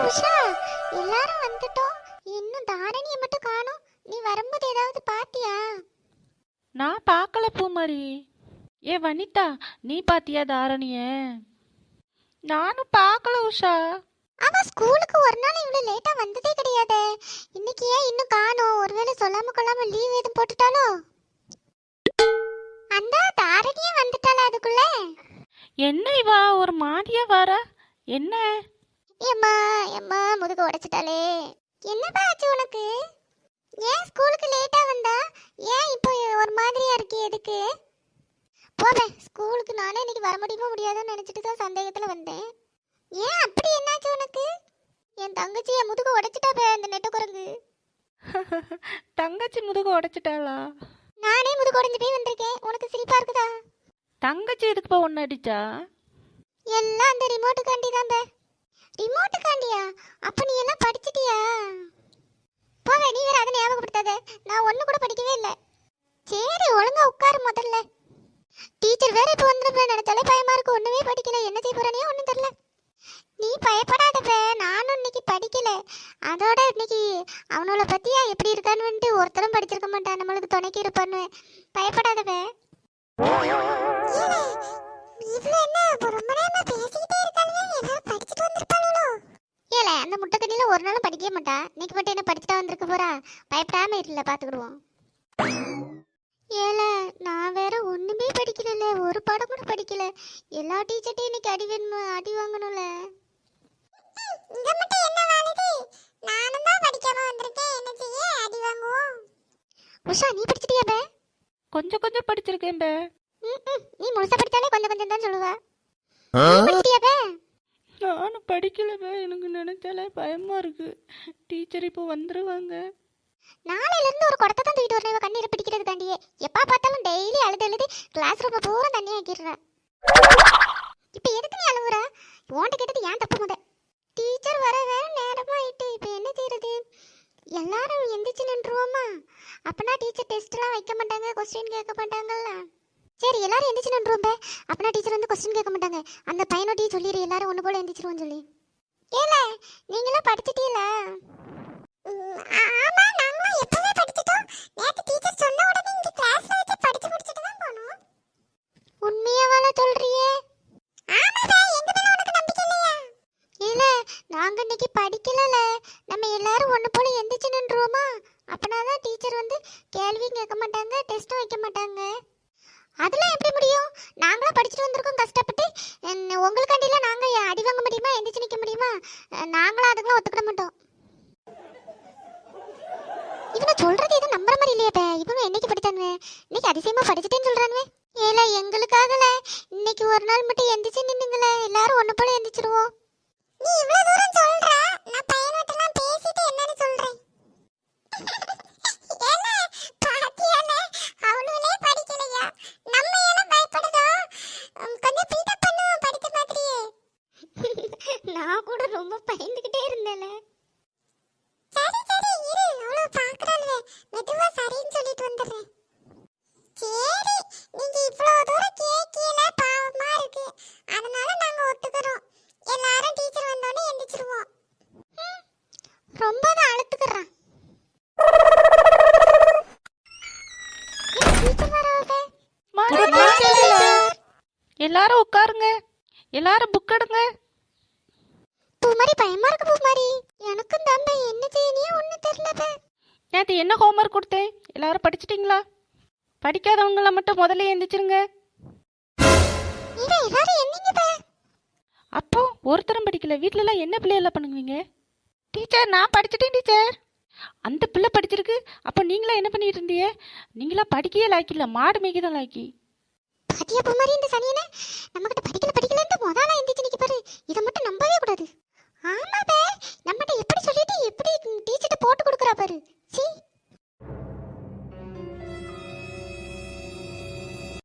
உஷா எல்லாரும் வந்துட்டோம். இன்னும் தாரணியை மட்டும் காணோம். நீ வரும்போது ஏதாவது பாத்தியா? நான் பார்க்கல பூமாரி. ஏ வனிதா நீ பாத்தியா தாரணிய? நானும் பார்க்கல உஷா. அவ ஸ்கூலுக்கு ஒரு நாள் இவ்வளவு லேட்டா வந்ததே கிடையாதே. இன்னைக்கு ஏன் இன்னும் காணோம்? ஒருவேளை சொல்லாம கொள்ளாம லீவ் எதுவும் போட்டுட்டாலோ? அந்த தாரணியே வந்துட்டாளா அதுக்குள்ள? என்ன இவா ஒரு மாதிரியா வாரா? என்ன? ஏம்மா ஏம்மா முதுக உடைச்சிட்டாளே. என்னப்பா ஆச்சு உனக்கு? ஏன் ஸ்கூலுக்கு லேட்டா வந்தா? ஏன் இப்போ ஒரு மாதிரியா இருக்கு எதுக்கு? போவேன் ஸ்கூலுக்கு நானே இன்னைக்கு வர முடியுமோ முடியாதோன்னு நினைச்சிட்டு தான் சந்தேகத்துல வந்தேன். ஏன் அப்படி என்னாச்சு உனக்கு? என் தங்கச்சி என் முதுக உடைச்சிட்டா பே அந்த நெட்ட குரங்கு தங்கச்சி முதுக உடைச்சிட்டாளா? நானே முதுகு உடைஞ்சு போய் வந்திருக்கேன். உனக்கு சிரிப்பா இருக்குதா? தங்கச்சி எதுக்குப்பா ஒன்று அடிச்சா? எல்லாம் அந்த ரிமோட்டுக்காண்டி தான் ரிமோட்டுக்காண்டியா அப்ப நீ எல்லாம் படிச்சிட்டியா? போவே நீ வேற அதை ஞாபகப்படுத்தாத. நான் ஒண்ணு கூட படிக்கவே இல்லை. சரி ஒழுங்கா உட்காரு முதல்ல. டீச்சர் வேற இப்போ வந்துருப்பேன் நினைச்சாலே பயமா இருக்கு. ஒண்ணுமே படிக்கல. என்ன செய்ய போறனே ஒண்ணும் தெரியல. நீ பயப்படாதப்ப. நானும் இன்னைக்கு படிக்கல. அதோட இன்னைக்கு அவனோட பத்தியா எப்படி இருக்கான்னு வந்துட்டு ஒருத்தரும் படிச்சிருக்க மாட்டான். நம்மளுக்கு துணைக்கு இருப்பான்னு பயப்படாதப்ப. என்ன? ரொம்ப நேரமா பேசிக்கிட்டே இருக்காங்க ஏதாவது படிச்சுட்டு வந்திருப்பாளோ ஏல அந்த முட்டைக்கண்ணில மாட்டா. இன்னைக்கு மட்டும் என்ன படிச்சுட்டா வந்திருக்க போறா? பயப்படாம இருல பாத்துக்கிடுவோம். ஏல நான் வேற ஒண்ணுமே படிக்கல ஒரு பாடம் கூட படிக்கல. எல்லா டீச்சர்ட்டையும் இன்னைக்கு அடி வேணுமா அடி வாங்கணும்ல. இங்க மட்டும் என்ன வாழுது நானும் தான் படிக்காம வந்திருக்கேன். என்ன செய்ய? அடி வாங்குவோம். உஷா நீ படிச்சிட்டியா பே? கொஞ்சம் கொஞ்சம் படிச்சிருக்கேன் பே. நீ முழுசா படிச்சாலே கொஞ்சம் கொஞ்சம் தான் சொல்லுவ. படிச்சிட்டியா பே? நானும் படிக்கலப்பா. எனக்கு நினைச்சாலே பயமா இருக்கு. டீச்சர் இப்போ வந்துருவாங்க. நாளையில இருந்து ஒரு குடத்தை தான் தூக்கிட்டு வரணும். கண்ணீரை பிடிக்கிறது தாண்டியே எப்பா பார்த்தாலும் டெய்லி அழுது அழுது கிளாஸ் ரூம் பூரா தண்ணி ஆக்கிடுறா. இப்ப எதுக்கு நீ அழுகுற உன்கிட்ட கேட்டது ஏன் தப்பு முத? டீச்சர் வர வேற நேரமாயிட்டு. இப்ப என்ன செய்யறது எல்லாரும் எந்திரிச்சு நின்றுவோமா அப்பனா டீச்சர் டெஸ்ட்லாம் வைக்க மாட்டாங்க கொஸ்டின் கேட்க மாட்டாங்கல்ல. சரி எல்லாரும் எந்திரிச்சு நின்றுவோம் பே அப்பனா டீச்சர் வந்து கொஸ்டின் கேட்க மாட்டாங்க. அந்த பையனோட்டையும் சொல்லிடு எல்லாரும் ஒன்று போல எந்திரிச்சிருவோம் சொல்லி. ஏல நீங்களாம் படிச்சிட்டீங்களா ஆமா நாங்களும் எப்பவே படிச்சிட்டோம். நேத்து டீச்சர் சொன்ன உடனே இங்க கிளாஸ்ல வச்சு படிச்சு முடிச்சிட்டு தான் போனோம். உண்மையாவால சொல்றியே? ஆமாடா எங்க மேல உனக்கு நம்பிக்கை இல்லையா? இல்ல நாங்க இன்னைக்கு படிக்கலல. நம்ம எல்லாரும் ஒண்ணு போல எந்திரிச்சு நின்றுவோமா அப்பனாதான் டீச்சர் வந்து கேள்வியும் கேட்க மாட்டாங்க டெஸ்டும் வைக்க மாட்டாங்க. அதெல்லாம் எப்படி முடியும்? நாங்களும் படிச்சுட்டு வந்திருக்கோம் கஷ்டப்பட்டு. உங்களுக்காண்டிலாம் நாங்கள் அடி வாங்க முடியுமா? எந்திரிச்சு நிற்க முடியுமா? நாங்களாம் நாங்களும் அதுக்கெல்லாம் ஒத்துக்கிட மாட்டோம். இவனை சொல்றது எதுவும் நம்புற மாதிரி இல்லையே பே. இவனும் என்னைக்கு படித்தானுவே இன்னைக்கு அதிசயமா படிச்சுட்டேன்னு சொல்றானுவே ஏல எங்களுக்காகல. இன்னைக்கு ஒரு நாள் மட்டும் எந்திரிச்சு நின்னுங்களே. எல்லாரும் ஒண்ணு போல எந்திரிச்சிருவோம். நீ இவ்வளவு தூரம் சொல்ற. நான் பையன்கிட்டலாம் பேசிட்டு என்னன்னு சொல்றேன் ஏல பாத்தியால அவனுங்களே படிக்கலையா நம்ம ஏல பயப்படுதோம் உம், கொஞ்சம் பீட்டப் பண்ணுவோம் படிச்ச மாதிரியே நான் கூட ரொம்ப பயந்துகிட்டே இருந்தேன்ல. சரி சரி இரு. அவ்வளவு பாக்குறாள்வே மெதுவா சரின்னு சொல்லிட்டு வந்துடுறேன். சரி நீங்க இவ்வளவு தூரம் கேட்கல பாவமா இருக்கு. அதனால நாங்க ஒத்துக்கிறோம். எல்லாரும் டீச்சர் வந்தோடனே எந்திரிச்சிருவோம். ரொம்ப தான் அழுத்துக்கிறேன் எல்லாரும் உட்காருங்க. எல்லாரும் புக் எடுங்க. பூமாரி பயமா இருக்கு பூமாரி. எனக்கும் தம்பி என்ன செய்யணியே ஒன்னும் தெரியல நேற்று என்ன ஹோம்ஒர்க் கொடுத்தேன் எல்லாரும் படிச்சிட்டிங்களா? படிக்காதவங்கள மட்டும் முதல்ல எந்திரிச்சிருங்க. பே அப்போ ஒருத்தரும் படிக்கல வீட்டிலலாம் என்ன பிள்ளையெல்லாம் பண்ணுவீங்க? டீச்சர் நான் படிச்சிட்டேன் டீச்சர். அந்த பிள்ளை படிச்சிருக்கு அப்போ நீங்களா என்ன பண்ணிட்டு இருந்தீங்க? நீங்களா படிக்கவே லாய்க்கில்ல மாடு மேய்க்க தான் லாய்க்கி. பாத்தியா பூமாரி இந்த சனியனை? நம்ம கிட்ட படிக்கல படிக்கலன்ட்டு முதல்ல எந்திரிச்சு நிக்க பாரு இதை மட்டும் まで